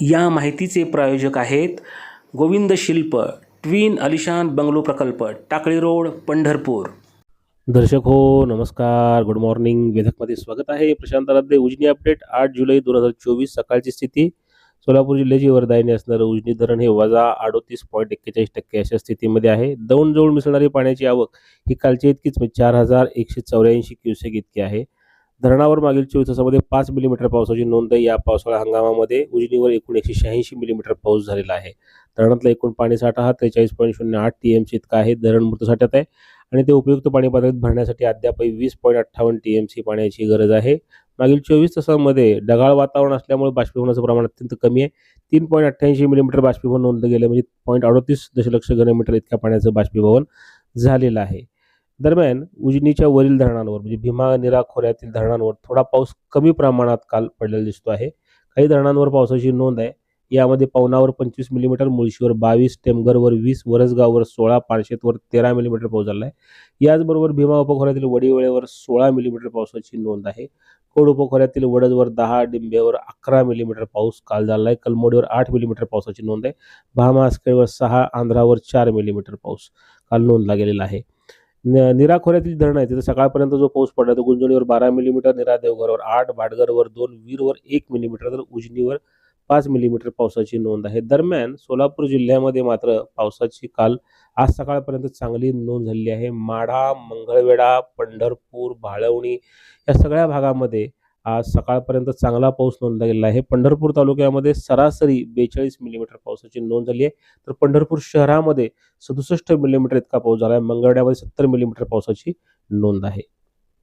या माहितीचे प्रायोजक आहेत गोविंद शिल्प ट्विन अलिशान बंगलो प्रकल्प टाकळी रोड पंढरपूर. दर्शक हो नमस्कार. गुड मॉर्निंग वेधकमध्ये स्वागत आहे. प्रशांत आराध्य उजनी अपडेट. आठ जुलै दोन हजार चोवीस सकाळची स्थिती. सोलापूर जिल्ह्याची वरदायनी असणारं उजनी धरण हे वजा अडोतीस पॉईंट एक्केचाळीस टक्के अशा स्थितीमध्ये आहे. दौंडजवळ मिसळणारी पाण्याची आवक ही कालची इतकीच म्हणजे चार हजार एकशे चौऱ्याऐंशी क्युसेक इतकी आहे. धरणावर मागील चोवीस तासामध्ये पाच मिलीमीटर पावसाची नोंद आहे. या पावसाळा हंगामामध्ये उजनीवर एकूण एकशे शहाऐंशी मिलीमीटर पाऊस झालेला आहे. धरणातला एकूण पाणीसाठा हा त्रेचाळीस पॉईंट शून्य आठ टी एम सी इतका आहे. धरण मृतसाठ्यात आहे आणि ते उपयुक्त पाणी पातळीत भरण्यासाठी अद्यापही वीस पॉईंट अठ्ठावन्न टी एम सी पाण्याची गरज आहे. मागील चोवीस तासामध्ये ढगाळ वातावरण असल्यामुळे बाष्पीभवनाचं प्रमाण अत्यंत कमी आहे. तीन पॉईंट अठ्ठ्याऐंशी मिलीमीटर बाष्पीभवन नोंदलं गेलं. म्हणजे पॉईंट अडतीस दशलक्ष घनमीटर इतक्या पाण्याचं बाष्पीभवन झालेलं आहे. दरम्यान उजनीच्या वरील धरणांवर म्हणजे भीमा निरा खोऱ्यातील धरणांवर थोडा पाऊस कमी प्रमाणात काल पडलेला दिसतो आहे. काही धरणांवर पावसाची नोंद आहे. यामध्ये पवनावर पंचवीस मिलीमीटर मुळशीवर बावीस टेमघरवर वीस वरसगाववर सोळा पारशेतवर तेरा मिलीमीटर पाऊस झाला आहे. याचबरोबर भीमा उपखोऱ्यातील वडीवळेवर सोळा मिलीमीटर पावसाची नोंद आहे. कोड उपखोऱ्यातील वडदवर दहा डिंबेवर अकरा मिलीमीटर पाऊस काल झाला आहे. कलमोडीवर आठ मिलीमीटर पावसाची नोंद आहे. भामा आसखेडवर सहा आंध्रावर चार मिलीमीटर पाऊस काल नोंदला गेलेला आहे. निरा खोऱ्यातील धरण आहे तिथे सकाळपर्यंत जो पाऊस पडला तो गुंजोणीवर बारा मिलीमीटर निरा देवघरवर आठ भाटघरवर दोन वीरवर एक मिलीमीटर तर उजनीवर पाच मिलीमीटर पावसाची नोंद आहे. दरम्यान सोलापूर जिल्ह्यामध्ये मात्र पावसाची काल आज सकाळपर्यंत चांगली नोंद झालेली आहे. माढा मंगळवेढा पंढरपूर भाळवणी या सगळ्या भागामध्ये आज सकाळपर्यंत चांगला पाऊस नोंदला गेलेला आहे. पंढरपूर तालुक्यामध्ये सरासरी बेचाळीस मिलीमीटर पावसाची नोंद झाली आहे. तर पंढरपूर शहरामध्ये सदुसष्ट मिलीमीटर इतका पाऊस झाला आहे. मंगळवेढ्यामध्ये सत्तर मिलीमीटर पावसाची नोंद आहे.